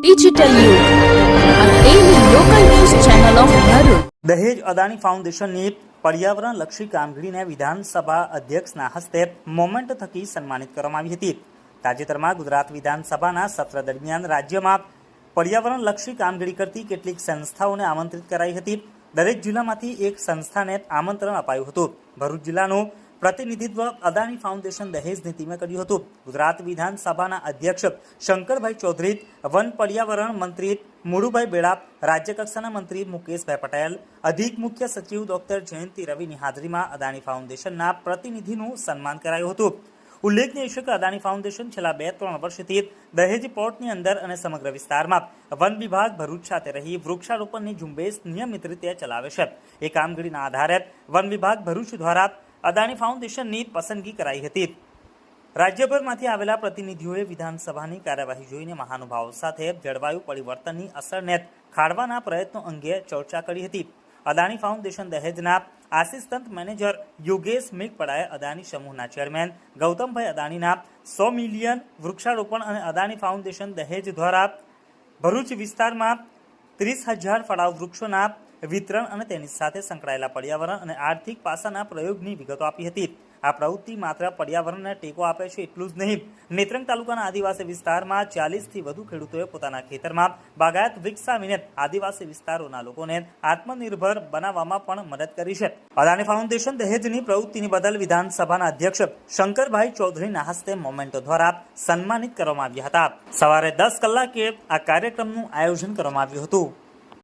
Digital દહેજ અદાણી ફાઉન્ડેશનની પર્યાવરણ લક્ષી કામગીરીને વિધાનસભા અધ્યક્ષના હસ્તે મોમેન્ટ થકી સન્માનિત કરવામાં આવી હતી. તાજેતરમાં ગુજરાત વિધાનસભાના સત્ર દરમિયાન રાજ્યમાં પર્યાવરણ લક્ષી કામગીરી કરતી કેટલીક સંસ્થાઓને આમંત્રિત કરાઈ હતી. દરેક જિલ્લામાંથી એક સંસ્થાને આમંત્રણ અપાયું હતું. ભરૂચ જિલ્લાનું પ્રતિનિધિત્વ અદાણી ફાઉન્ડેશન દહેજ નીતિમે કર્યું હતું. ગુજરાત વિધાનસભાના અધ્યક્ષ શંકરભાઈ ચૌધરી, વન પર્યાવરણ મંત્રી મુળુભાઈ બેડાપ રાજ્યકક્ષાના મંત્રી મુકેશભાઈ પટેલ, અધિક મુખ્ય સચિવ ડોક્ટર જયંતિ રવિની હાજરીમાં અદાણી ફાઉન્ડેશનના પ્રતિનિધિનું સન્માન કરાયું હતું. ઉલ્લેખનીય છે કે અદાણી ફાઉન્ડેશન છેલ્લા બે ત્રણ વર્ષથી દહેજ પોર્ટની અંદર અને સમગ્ર વિસ્તારમાં વન વિભાગ ભરૂચ સાથે રહી વૃક્ષારોપણની ઝુંબેશ નિયમિત રીતે ચલાવે છે. એ કામગીરીના આધારે વન વિભાગ ભરૂચ દ્વારા અદાણી ફાઉન્ડેશનની પસંદગી કરાઈ હતી. રાજ્યભરમાંથી આવેલા પ્રતિનિધિઓએ વિધાનસભાની કાર્યવાહી જોઈને મહાનુભાવો સાથે જળવાયુ પરિવર્તનની અસરને ખાળવાના પ્રયત્નો અંગે ચર્ચા કરી હતી. અદાણી ફાઉન્ડેશન દહેજના આસિસ્ટન્ટ મેનેજર યોગેશ મેઘપડાએ અદાણી સમૂહના ચેરમેન ગૌતમભાઈ અદાણીના સો મિલિયન વૃક્ષારોપણ અને અદાણી ફાઉન્ડેશન દહેજ દ્વારા ભરૂચ વિસ્તારમાં ત્રીસ હજાર ફળાવ વૃક્ષોના વિતરણ અને તેની સાથે સંકળાયેલા પર્યાવરણ અને આર્થિક પાસાના પ્રયોગની વિગતો આપી હતી. આ પ્રવૃત્તિ માત્ર પર્યાવરણને ટેકો આપે છે એટલું જ નહીં. નેત્રંગ તાલુકાના આદિવાસી વિસ્તારમાં ચાલીસથી વધુ ખેડૂતોએ પોતાના ખેતરમાં બાગાયત વિકસાવીને આદિવાસી વિસ્તારોના લોકોને આત્મનિર્ભર બનાવવામાં પણ મદદ કરી છે. અદાણી ફાઉન્ડેશન દહેજની પ્રવૃત્તિની બદલ વિધાનસભાના અધ્યક્ષ શંકરભાઈ ચૌધરીના હસ્તે મોમેન્ટો દ્વારા સન્માનિત કરવામાં આવ્યા હતા. સવારે દસ કલાકે આ કાર્યક્રમનું આયોજન કરવામાં આવ્યું હતું.